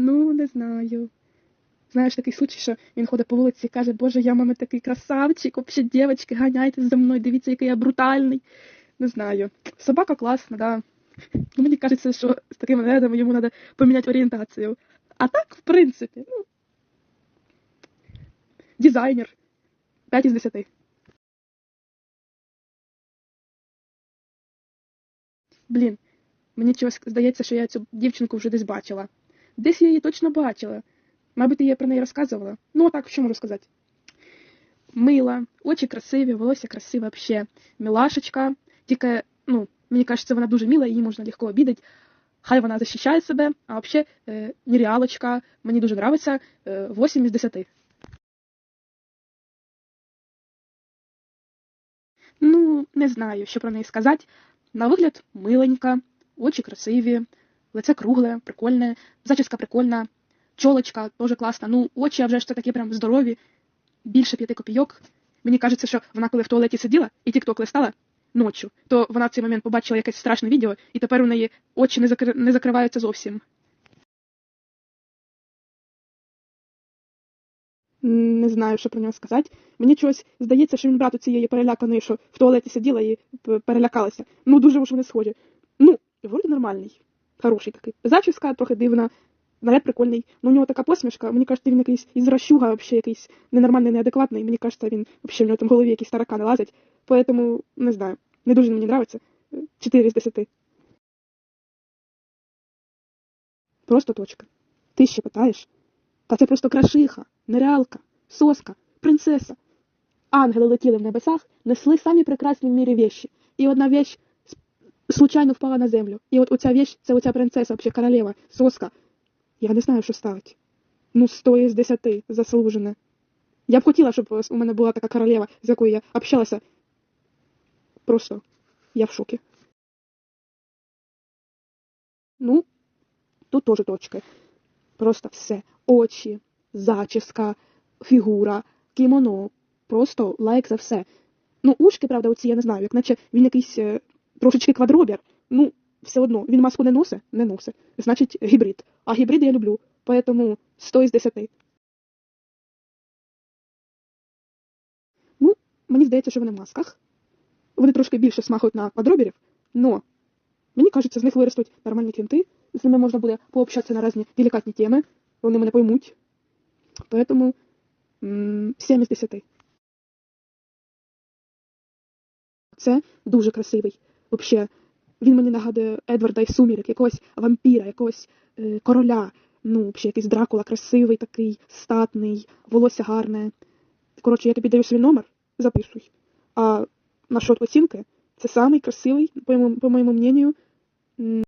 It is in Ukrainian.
Ну, не знаю. Знаєш, такий случай, що він ходить по вулиці і каже, Боже, я мами такий красавчик, вообще, дівчатки, ганяйтесь за мною, дивіться, який я брутальний. Не знаю. Собака класна, да. Ну, мені кажеться, що з такими ведами йому треба поміняти орієнтацію. А так, в принципі, ну. Дизайнер. 5 із 10. Блін, мені чогось здається, що я цю дівчинку вже десь бачила. Десь я її точно бачила. Мабуть, їй про неї розказувала. Ну, а так, що можу сказати? Мила, очі красиві, волосся красиве вообще. Мілашечка. Тільки, ну, мені кажеться, вона дуже мила, її можна легко обідати. Хай вона захищає себе, а взагалі е, нереалочка. Мені дуже подобається. Е, 8 із 10. Ну, не знаю, що про неї сказати. На вигляд миленька, очі красиві, лице кругле, прикольне, зачіска прикольна, чолочка теж класна. Ну, очі а вже ж це такі прям здорові, більше п'яти копійок. Мені кажеться, що вона коли в туалеті сиділа і тік-ток листала ночі, то вона в цей момент побачила якесь страшне відео, і тепер у неї очі не, закри... не закриваються зовсім. Не знаю, що про нього сказати. Мені чогось здається, що він брат у цієї переляканої, що в туалеті сиділа і перелякалася. Ну, дуже уж вони схожі. Ну, вроді нормальний. Хороший такий. Зачіска трохи дивна, наряд прикольний. Ну, у нього така посмішка. Мені кажеться, він якийсь із розчуга, взагалі якийсь ненормальний, неадекватний. Мені кажеться, він взагалі в нього там в голові якісь таракани лазять. Поэтому, не знаю. Не дуже мені подобається. 4 з 10. Просто точка. Ти ще питаєш? Та це просто крашиха, нереалка, соска, принцеса. Ангели летіли в небесах, несли самі прекрасні в мірі вещі. І одна вещь случайно впала на землю. І от оця вещь, це оця принцеса, взагалі королева, соска. Я не знаю, що ставити. Ну, 100 із 10 заслужене. Я б хотіла, щоб у мене була така королева, з якою я общалася. Просто я в шокі. Ну, тут теж точки. Просто все. Очі, зачіска, фігура, кімоно. Просто лайк за все. Ну, ушки, правда, оці, я не знаю, як наче він якийсь е, трошечки квадробір. Ну, все одно, він маску не носить? Не носить. Значить, гібрид. А гібриди я люблю. Поэтому 100 із 10. Ну, мені здається, що вони в масках. Вони трошки більше смахують на квадробірів, но мені кажеться, з них виростуть нормальні кінти, з ними можна буде пообщатися на різні делікатні теми, вони мене поймуть. Поэтому 7 із 10. Це дуже красивий. Вообще, він мені нагадує Едварда із Сумірок, якогось вампіра, якогось е, короля. Ну, взагалі, якийсь Дракула, красивий такий, статний, волосся гарне. Коротше, я тобі даю свій номер, записуй. А на насчет оцінки, це самий красивий, по моєму, по моєму мнению,